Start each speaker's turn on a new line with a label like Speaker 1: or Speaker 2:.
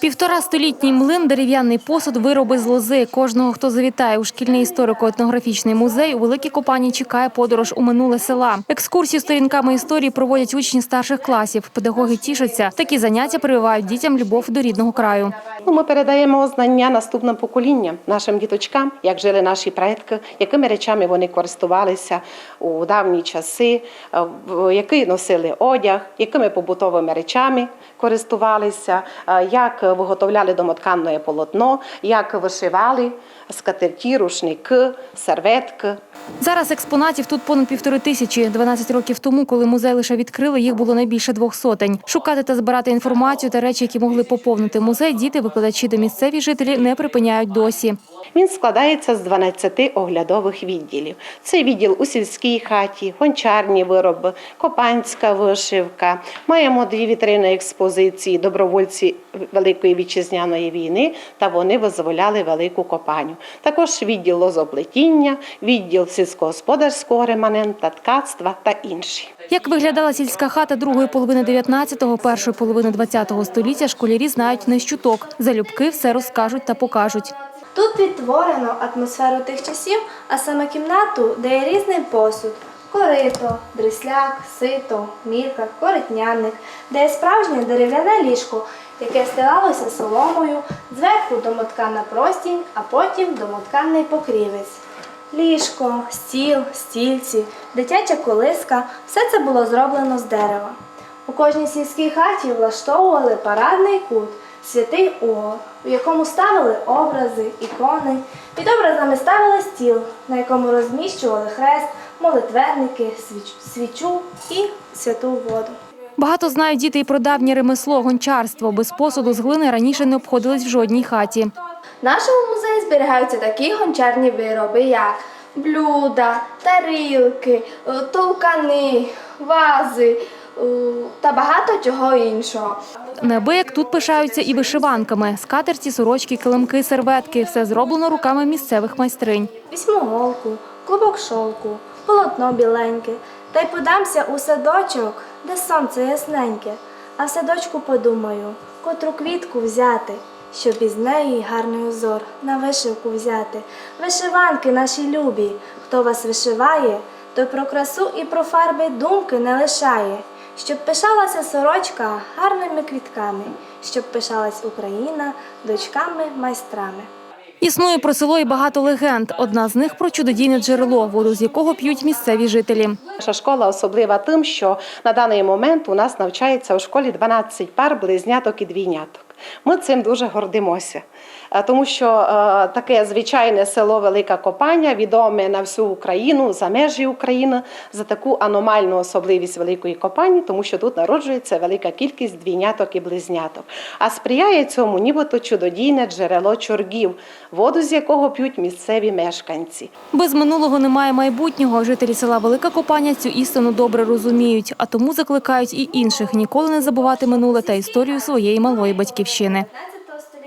Speaker 1: Півтора столітній млин, дерев'яний посуд, вироби з лози. Кожного, хто завітає у шкільний історико-етнографічний музей, у Великій Копані чекає подорож у минуле села. Екскурсію сторінками історії проводять учні старших класів. Педагоги тішаться. Такі заняття прививають дітям любов до рідного краю.
Speaker 2: Ну, Ми передаємо знання наступним поколінням, нашим діточкам, як жили наші предки, якими речами вони користувалися у давні часи, е, який носили одяг, якими побутовими речами користувалися, е, як виготовляли домотканне полотно, як вишивали скатерті, рушники, серветки.
Speaker 1: Зараз експонатів тут понад півтори тисячі. 12 років тому, коли музей лише відкрили, їх було найбільше двох сотень. Шукати та збирати інформацію та речі, які могли поповнити музей, діти, викладачі та місцеві жителі не припиняють досі.
Speaker 2: Він складається з 12 оглядових відділів. Це відділ у сільській хаті, гончарні вироби, копанська вишивка. Маємо дві вітрини експозиції добровольці Великої вітчизняної війни та вони визволяли велику копаню. Також відділ лозоплетіння, відділ сільськогосподарського реманента, ткацтва та інші.
Speaker 1: Як виглядала сільська хата другої половини 19-го, першої половини 20-го століття, школярі знають не чуток. Залюбки все розкажуть та покажуть.
Speaker 3: Тут відтворено атмосферу тих часів, а саме кімнату, де є різний посуд. Корито, дрісляк, сито, мірка, коритняник, де є справжнє дерев'яне ліжко, яке стилалося соломою, зверху домоткана простінь, а потім домотканий покрівець. Ліжко, стіл, стільці, дитяча колиска все це було зроблено з дерева. У кожній сільській хаті влаштовували парадний кут, святий угол, у якому ставили образи, ікони. Під образами ставили стіл, на якому розміщували хрест, молитвенники, свічу і святу воду.
Speaker 1: Багато знають діти і про давнє ремесло, гончарство. Без посуду з глини раніше не обходились в жодній хаті.
Speaker 3: В нашому музеї зберігаються такі гончарні вироби, як блюда, тарілки, е, тулкани, вази та багато чого іншого.
Speaker 1: Неабияк тут пишаються і вишиванками. Скатерці, сорочки, килимки, серветки. Все зроблено руками місцевих майстринь.
Speaker 3: Вісьмиголку, клубок шовку, полотно біленьке, та й подамся у садочок, де сонце ясненьке. А в садочку подумаю, котру квітку взяти, щоб із неї гарний узор на вишивку взяти. Вишиванки наші любі, хто вас вишиває, той про красу і про фарби думки не лишає. Щоб пишалася сорочка гарними квітками, щоб пишалась Україна дочками-майстрами.
Speaker 1: Існує про село і багато легенд. Одна з них про чудодійне джерело, воду з якого п'ють місцеві жителі.
Speaker 2: Наша школа особлива тим, що на даний момент у нас навчається у школі 12 пар близняток і двійняток. Ми цим дуже гордимося, Е, тому що е, таке звичайне село Велика Копання відоме на всю Україну за межі України за таку аномальну особливість Великої Копані, тому що тут народжується велика кількість двійняток і близняток. А сприяє цьому нібито чудодійне джерело чоргів, воду з якого п'ють місцеві мешканці.
Speaker 1: Без минулого немає майбутнього. Жителі села Велика Копаня цю істину добре розуміють, а тому закликають і інших ніколи не забувати минуле та історію своєї малої батьківщини. Чернігівщини.